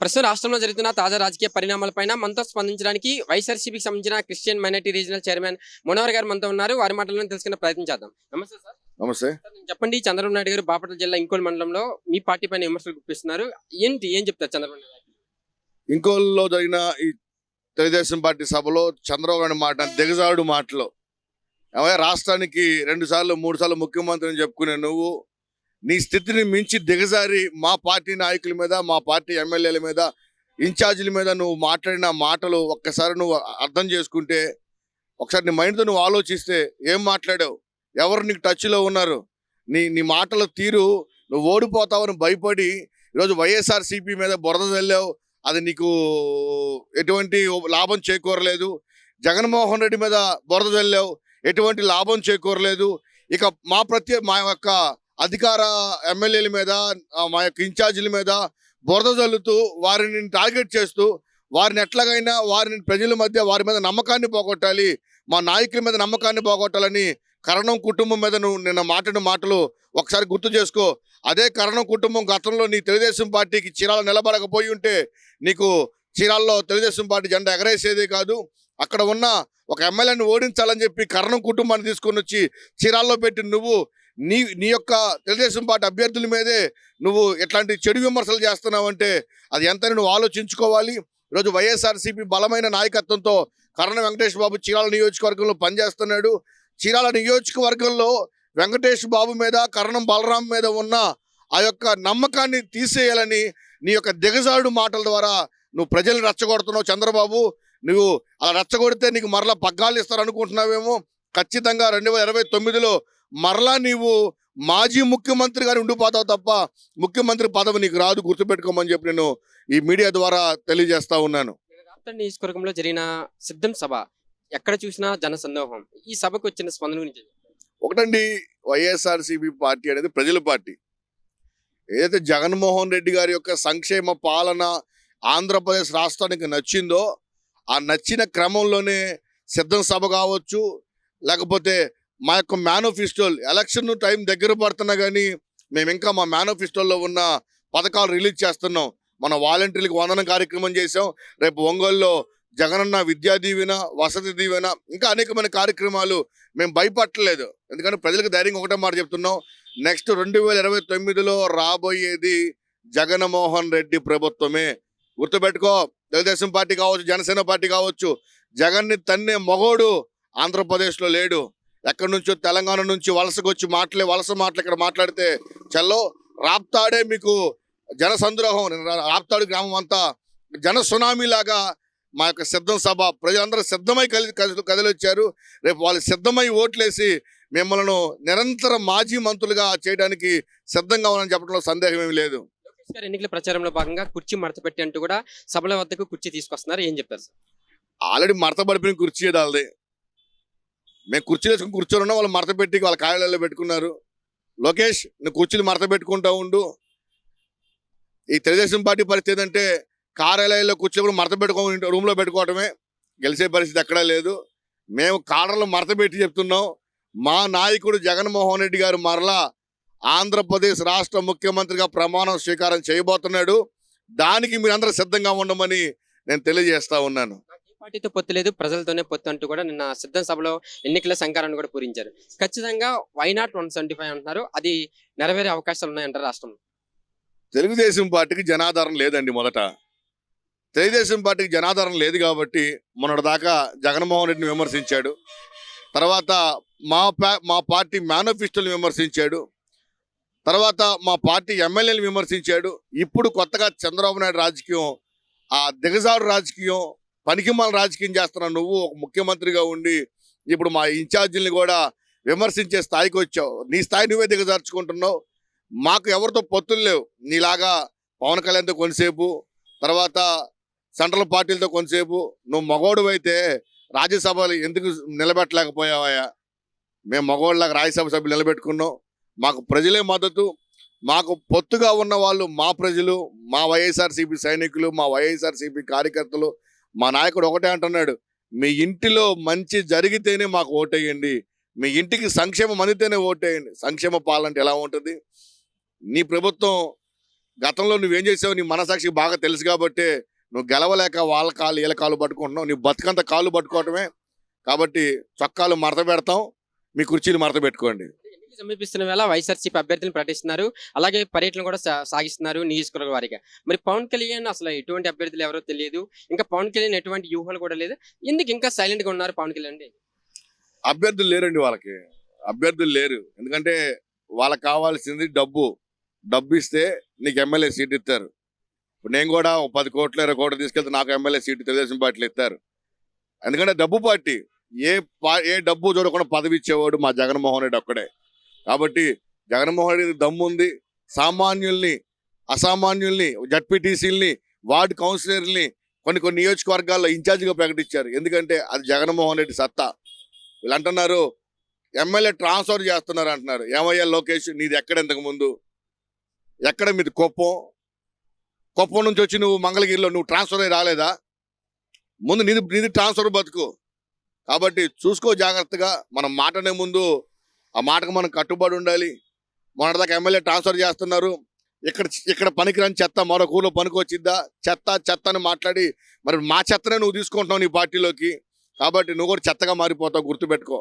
ప్రస్తుతం రాష్ట్రంలో జరుగుతున్న తాజా రాజకీయ పరిణామాలపైన మనతో స్పందించడానికి వైఎస్ఆర్సీపీకి సంబంధించిన Christian minority regional chairman Manohar గారు మనతో ఉన్నారు. వారి మాటలను తెలుసుకునే ప్రయత్నం చేద్దాం. నమస్తే సార్. నమస్తే. చెప్పండి చంద్రబాబు నాయుడు గారు బాపట్ల జిల్లా ఇంకోల్ మండలంలో మీ పార్టీ పైన విమర్శలు గుప్పిస్తున్నారు. ఏంటి ఏం చెప్తారు చంద్రబాబు నాయుడు? ఇంకోల్లో జరిగిన ఈ తెలుగుదేశం పార్టీ సభలో చంద్రబాబు నాయుడు మాట దిగజాడు మాటలు. రాష్ట్రానికి రెండు సార్లు మూడు సార్లు ముఖ్యమంత్రిని చెప్పుకునే నువ్వు నీ స్థితిని మించి దిగజారి మా పార్టీ నాయకుల మీద మా పార్టీ ఎమ్మెల్యేల మీద ఇన్ఛార్జీల మీద నువ్వు మాట్లాడిన మాటలు ఒక్కసారి నువ్వు అర్థం చేసుకుంటే ఒకసారి నీ మైండ్తో నువ్వు ఆలోచిస్తే ఏం మాట్లాడావు? ఎవరు నీకు టచ్లో ఉన్నారు? నీ నీ మాటల తీరు నువ్వు ఓడిపోతావని భయపడి ఈరోజు వైఎస్ఆర్సీపీ మీద బురద చల్లావు అది నీకు ఎటువంటి లాభం చేకూరలేదు. జగన్మోహన్ రెడ్డి మీద బురద చల్లావు ఎటువంటి లాభం చేకూరలేదు. ఇక మా ప్రత్యే మా యొక్క అధికార ఎమ్మెల్యేల మీద మా యొక్క ఇన్ఛార్జీల మీద బురద చల్లుతూ వారిని టార్గెట్ చేస్తూ వారిని ఎట్లాగైనా వారిని ప్రజల మధ్య వారి మీద నమ్మకాన్ని పోగొట్టాలి మా నాయకుల మీద నమ్మకాన్ని పోగొట్టాలని కరణం కుటుంబం మీద నువ్వు నిన్న మాట్లాడిన మాటలు ఒకసారి గుర్తు చేసుకో. అదే కరణం కుటుంబం గతంలో నీ తెలుగుదేశం పార్టీకి చీరాలు నిలబడకపోయి ఉంటే నీకు చీరాల్లో తెలుగుదేశం పార్టీ జెండా ఎగరేసేదే కాదు. అక్కడ ఉన్న ఒక ఎమ్మెల్యేని ఓడించాలని చెప్పి కరణం కుటుంబాన్ని తీసుకొని వచ్చి చీరాల్లో పెట్టి నువ్వు నీ నీ యొక్క తెలుగుదేశం పార్టీ అభ్యర్థుల మీదే నువ్వు ఎట్లాంటి చెడు విమర్శలు చేస్తున్నావంటే అది ఎంత నువ్వు ఆలోచించుకోవాలి? ఈరోజు వైఎస్ఆర్సీపీ బలమైన నాయకత్వంతో కరణ వెంకటేష్ బాబు చీరాల నియోజకవర్గంలో పనిచేస్తున్నాడు. చీరాల నియోజకవర్గంలో వెంకటేష్ బాబు మీద కరణం బలరాం మీద ఉన్న ఆ యొక్క నమ్మకాన్ని తీసేయాలని నీ యొక్క దిగజాడు మాటల ద్వారా నువ్వు ప్రజల్ని రచ్చగొడుతున్నావు చంద్రబాబు. నువ్వు అలా రచ్చగొడితే నీకు మరలా పగ్గాలు ఇస్తారు అనుకుంటున్నావేమో ఖచ్చితంగా రెండు వేల ఇరవై తొమ్మిదిలో మరలా నీవు మాజీ ముఖ్యమంత్రి గారు ఉండిపోతావు తప్ప ముఖ్యమంత్రి పదవి నీకు రాదు గుర్తుపెట్టుకోమని చెప్పి నేను ఈ మీడియా ద్వారా తెలియజేస్తా ఉన్నాను. నియోజకవర్గంలో జరిగిన సిద్ధం సభ ఎక్కడ చూసినా జన సందోహం ఈ సభకు వచ్చిన స్పందన గురించి ఒకటండి వైఎస్ఆర్సీపీ పార్టీ అనేది ప్రజల పార్టీ. ఏదైతే జగన్మోహన్ రెడ్డి గారి యొక్క సంక్షేమ పాలన ఆంధ్రప్రదేశ్ రాష్ట్రానికి నచ్చిందో ఆ నచ్చిన క్రమంలోనే సిద్ధం సభ కావచ్చు లేకపోతే మా యొక్క మేనిఫెస్టో ఎలక్షన్ టైం దగ్గర పడుతున్నా కానీ మేము ఇంకా మా మేనిఫెస్టోలో ఉన్న పథకాలు రిలీజ్ చేస్తున్నాం. మన వాలంటీర్లకు వందనం కార్యక్రమం చేసాం రేపు ఒంగోలులో జగనన్న విద్యా దీవెన వసతి దీవెన ఇంకా అనేకమైన కార్యక్రమాలు మేము భయపట్టలేదు ఎందుకంటే ప్రజలకు ధైర్యం ఒకటే మాట చెప్తున్నాం. నెక్స్ట్ రెండు వేల ఇరవై తొమ్మిదిలో రాబోయేది జగన్మోహన్ రెడ్డి ప్రభుత్వమే. గుర్తుపెట్టుకో తెలుగుదేశం పార్టీ కావచ్చు జనసేన పార్టీ కావచ్చు జగన్ని తన్నే మగోడు ఆంధ్రప్రదేశ్లో లేడు. ఎక్కడి నుంచో తెలంగాణ నుంచి వలసకు వచ్చి మాటలే వలస మాటలు ఇక్కడ మాట్లాడితే చల్లో రాప్తాడే మీకు జన సంద్రోహం రాప్తాడు గ్రామం అంతా జన సునామీ లాగా మా యొక్క సిద్ధం సభ ప్రజలందరూ సిద్ధమై కలి కదిలి కదిలొచ్చారు. రేపు వాళ్ళు సిద్ధమై ఓట్లేసి మిమ్మల్ని నిరంతరం మాజీ మంత్రులుగా చేయడానికి సిద్ధంగా ఉన్నారని చెప్పడంలో సందేహం ఏమీ లేదు. ఎన్నికల ప్రచారంలో భాగంగా కుర్చీ మడత పెట్టి అంటూ కూడా సభల వద్దకు కుర్చీ తీసుకొస్తున్నారు. ఏం చెప్తారు సార్? ఆల్రెడీ మడత పడిపోయిన కుర్చీ వాళ్ళది. మేము కుర్చీలు వేసుకుని కూర్చొని ఉన్నాం వాళ్ళు మడత పెట్టి వాళ్ళ కార్యాలయంలో పెట్టుకున్నారు. లోకేష్ నువ్వు కుర్చీలు మడత పెట్టుకుంటా ఉండు. ఈ తెలుగుదేశం పార్టీ పరిస్థితి ఏంటంటే కార్యాలయంలో కూర్చోకుండా మడత పెట్టుకో రూమ్లో పెట్టుకోవటమే. గెలిచే పరిస్థితి ఎక్కడా లేదు. మేము కాడర్లు మడత పెట్టి చెప్తున్నాం. మా నాయకుడు జగన్మోహన్ రెడ్డి గారు మరలా ఆంధ్రప్రదేశ్ రాష్ట్ర ముఖ్యమంత్రిగా ప్రమాణం స్వీకారం చేయబోతున్నాడు. దానికి మీరందరూ సిద్ధంగా ఉండమని నేను తెలియజేస్తా ఉన్నాను. పార్టీతో పొత్తు లేదు ప్రజలతోనే పొత్తు అంటూ కూడా నిన్న సిద్ధం సభలో ఎన్నికల సంకారాన్ని కూడా పూరించారు. ఖచ్చితంగా why not one seventy five అంటున్నారు. అది నెరవేరే అవకాశాలు ఉన్నాయంటారు రాష్ట్రంలో. తెలుగుదేశం పార్టీకి జనాధారం లేదండి మొదట. తెలుగుదేశం పార్టీకి జనాధారం లేదు కాబట్టి మొన్నటి దాకా జగన్మోహన్ రెడ్డిని విమర్శించాడు. తర్వాత మా మా పార్టీ మేనిఫెస్టోని విమర్శించాడు. తర్వాత మా పార్టీ ఎమ్మెల్యేని విమర్శించాడు. ఇప్పుడు కొత్తగా చంద్రబాబు నాయుడు రాజకీయం ఆ దిగజారు రాజకీయం పనికిమాల రాజకీయం చేస్తున్న నువ్వు ఒక ముఖ్యమంత్రిగా ఉండి ఇప్పుడు మా ఇన్ఛార్జీని కూడా విమర్శించే స్థాయికి వచ్చావు. నీ స్థాయి నువ్వే దిగజార్చుకుంటున్నావు. మాకు ఎవరితో పొత్తులు లేవు. నీలాగా పవన్ కళ్యాణ్తో కొంతసేపు తర్వాత సెంట్రల్ పార్టీలతో కొంతసేపు నువ్వు మగోడు అయితే రాజ్యసభలు ఎందుకు నిలబెట్టలేకపోయావయ్యా? మేము మగోళ్ళలాగా రాజ్యసభ సభ్యులు నిలబెట్టుకున్నాం. మాకు ప్రజలే మద్దతు. మాకు పొత్తుగా ఉన్న వాళ్ళు మా ప్రజలు మా వైఎస్ఆర్సీపీ సైనికులు మా వైఎస్ఆర్సీపీ కార్యకర్తలు మా నాయకుడు ఒకటే అంటున్నాడు మీ ఇంటిలో మంచి జరిగితేనే మాకు ఓటేయండి మీ ఇంటికి సంక్షేమం అందితేనే ఓటేయండి. సంక్షేమ పాలన అంటే ఎలా ఉంటుంది? నీ ప్రభుత్వం గతంలో నువ్వేం చేసావు నీ మనసాక్షి బాగా తెలుసు కాబట్టి నువ్వు గెలవలేక వాళ్ళ కాలు వీళ్ళ కాలు పట్టుకుంటున్నావు నీ బతుకంత కాళ్ళు పట్టుకోవటమే. కాబట్టి చొక్కాలు మడత పెడతాం మీ కుర్చీలు మడత పెట్టుకోండి. సమీపిస్తున్న వేళ వైఎస్ఆర్సీపీ అభ్యర్థులను ప్రకటిస్తున్నారు. అలాగే పర్యటన కూడా సాగిస్తున్నారు నియోజకవర్గ వారిగా. మరి పవన్ కళ్యాణ్ అసలు ఎటువంటి అభ్యర్థులు ఎవరో తెలియదు. ఇంకా పవన్ కళ్యాణ్ ఎటువంటి వ్యూహాలు కూడా లేదు. ఎందుకు ఇంకా సైలెంట్గా ఉన్నారు పవన్ కళ్యాణ్? అండి అభ్యర్థులు లేరండి వాళ్ళకి. అభ్యర్థులు లేరు. ఎందుకంటే వాళ్ళకి కావాల్సింది డబ్బు. డబ్బు ఇస్తే నీకు ఎమ్మెల్యే సీట్ ఇస్తారు. ఇప్పుడు నేను కూడా పది కోట్లు ఇరవై కోట్లు తీసుకెళ్తే నాకు ఎమ్మెల్యే సీటు తెలుగుదేశం పార్టీలు ఇస్తారు. ఎందుకంటే డబ్బు పార్టీ. ఏ పా ఏ డబ్బు చూడకుండా పదవి ఇచ్చేవాడు మా జగన్మోహన్ రెడ్డి ఒక్కడే. కాబట్టి జగన్మోహన్ రెడ్డి దమ్ము ఉంది సామాన్యుల్ని అసామాన్యుల్ని జడ్పీటీసీల్ని వార్డు కౌన్సిలర్ని కొన్ని కొన్ని నియోజకవర్గాల్లో ఇన్ఛార్జిగా ప్రకటించారు. ఎందుకంటే అది జగన్మోహన్ రెడ్డి సత్తా. వీళ్ళు అంటున్నారు ఎమ్మెల్యే ట్రాన్స్ఫర్ చేస్తున్నారు అంటున్నారు. ఏమయ్యా లోకేష్ నీది ఎక్కడ ఇంతకుముందు ఎక్కడ మీది కుప్పం కుప్పం నుంచి వచ్చి నువ్వు మంగళగిరిలో నువ్వు ట్రాన్స్ఫర్ అయ్యి రాలేదా? ముందు నీది నీది ట్రాన్స్ఫర్ బతుకు. కాబట్టి చూసుకో జాగ్రత్తగా మనం మాటనే ముందు ఆ మాటకు మనం కట్టుబడి ఉండాలి. మొన్నటిదాకా ఎమ్మెల్యే ట్రాన్స్ఫర్ చేస్తున్నారు. ఇక్కడ ఇక్కడ పనికిరాని చెత్త మరో ఊళ్ళో పనికొచ్చిద్దా? చెత్త చెత్త అని మాట్లాడి మరి మా చెత్తనే నువ్వు తీసుకుంటున్నావు నీ పార్టీలోకి. కాబట్టి నువ్వు కూడా చెత్తగా మారిపోతావు గుర్తుపెట్టుకో.